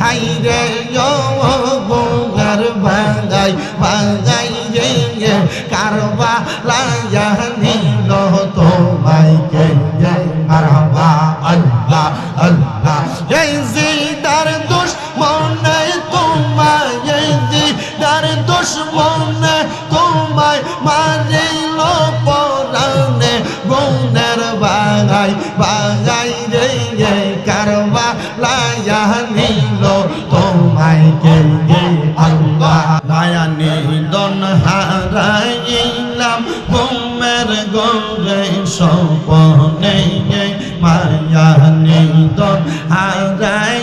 High রে গোঘর ভাঙাই ভাঙাই রে ইয়ে, কারবা লাগানি মাইকেল গে আল্লাহ মায়া নিদন হারাইলাম। হোমের সপনে মায়া নিদন হারাই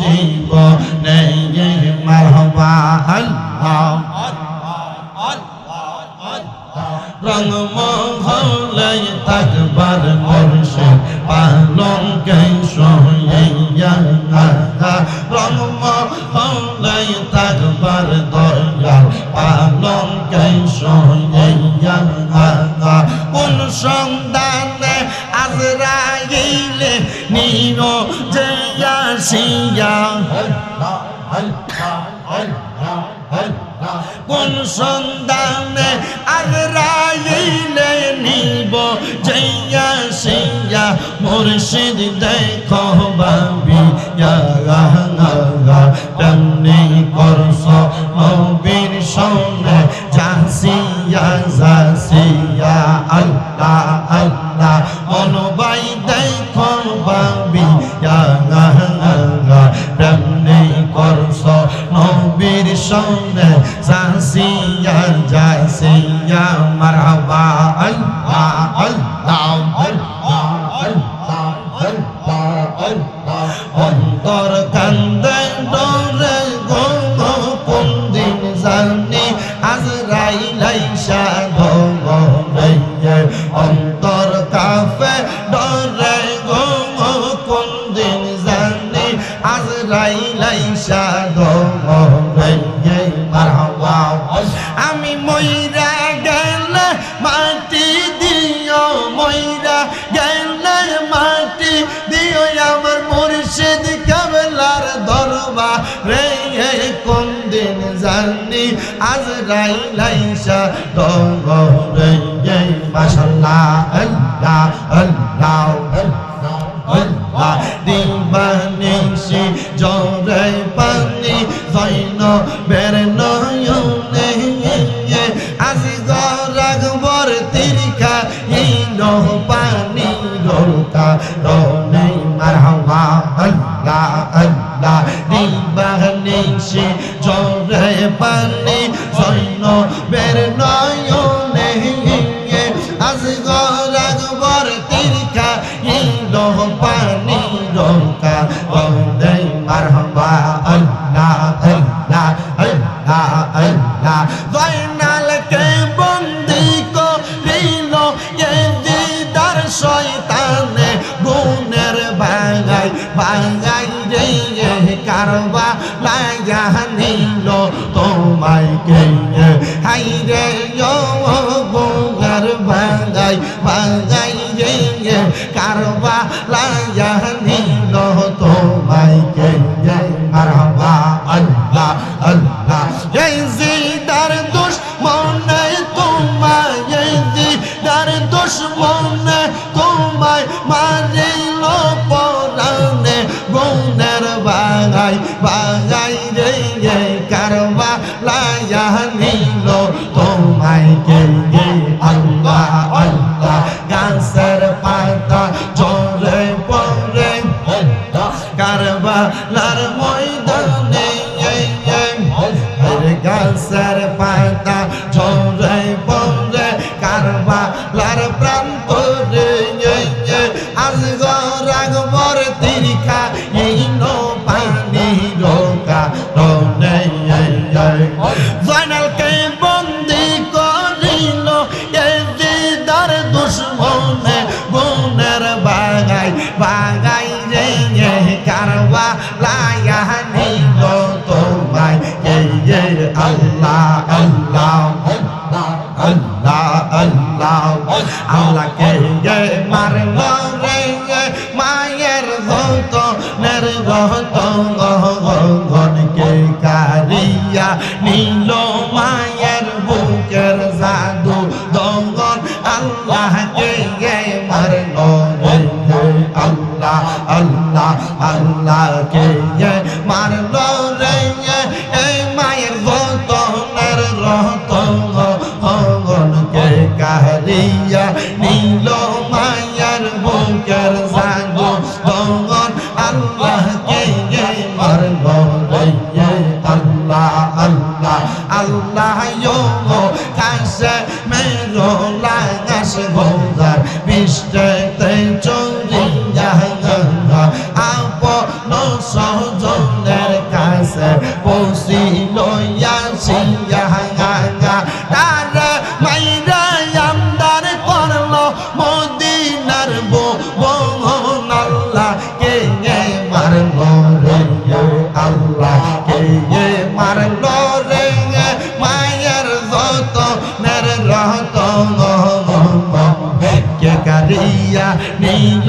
জীবনে মারহবা আল্লাহ কোন সন্ধানে আর রাইলে নিব যাইয়া সেইয়া মুর্শিদ দেখো ভাবিয়া রাঙা রাঙে করস মবি বর্ষ নবীর সঙ্গে সাসিয়া যাসিয়া মারহাবা আল্লাহ আল্লাহ। কোন দিন জানি আজ রাইলাইসা দঙ্গবে মাশাল্লাহ, আল্লাহ আল্লাহ আল্লাহ দিবানি সে জরে পানি জৈন বের নয়নে বংশী জরে পানি সৈন্য বের নয় মাইকে হাই রে গোয়ার বাঙাই বাঙাই রে ইয়ে, কারবা লাইয়া বানাইয়া নিল তোমায় কেন্দ্রে আল্লাহ আল্লাহ। গাছের পাতা জলে পরে কারবালার ময়দানে গাছের পাতা তাকে বন্দি করিল এই দিদার দুশ্মনে গুণের বাগাই বাগাই রে কারবা লায়া নিল তোমায় এই আল্লাহ আল্লাহ আল্লাহ আল্লাহ আল্লাহ আল্লাহকে আল্লাহকে গে মারল রে এই মায়ের বতনের রহত গনকে কারিয়া নীল মায়ের বুকের জাদু দঙ্গন আল্লাহকে মারল রে আল্লাহ আল্লাহ আল্লাহ কাছে মেরো লাগাস গোজার বিষ্টেতে মাইরা আমদার করল মদিনার বো আল্লাহ কে মারলো রে আল্লাহ কে মারলো রে মায়ের যত নের রহত কে কারিয়া নীল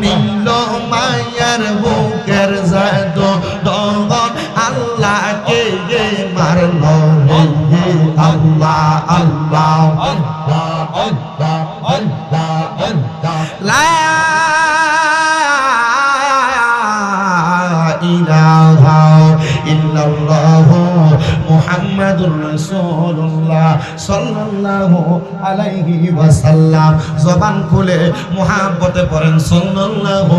নীল মায়ের বুকের জাদ দগন আল্লাহকে মারলো রে আল্লাহ আল্লাহ আল্লাহ আল্লাহ আল্লাহ আল্লাহ। লা ইলাহা ইল্লাল্লাহ মুহাম্মাদুর রাসূলুল্লাহ। সাল্লাল্লাহু আলাইহি ওয়াসাল্লাম। জবান খুলে মুহাব্বতে পড়েন, সাল্লাল্লাহু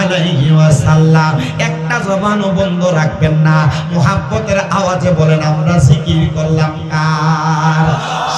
আলাইহি ওয়াসাল্লাম। একটা জবানও বন্ধ রাখবেন না। মুহাব্বতের আওয়াজে বলেন, আমরা জিকির করলাম কা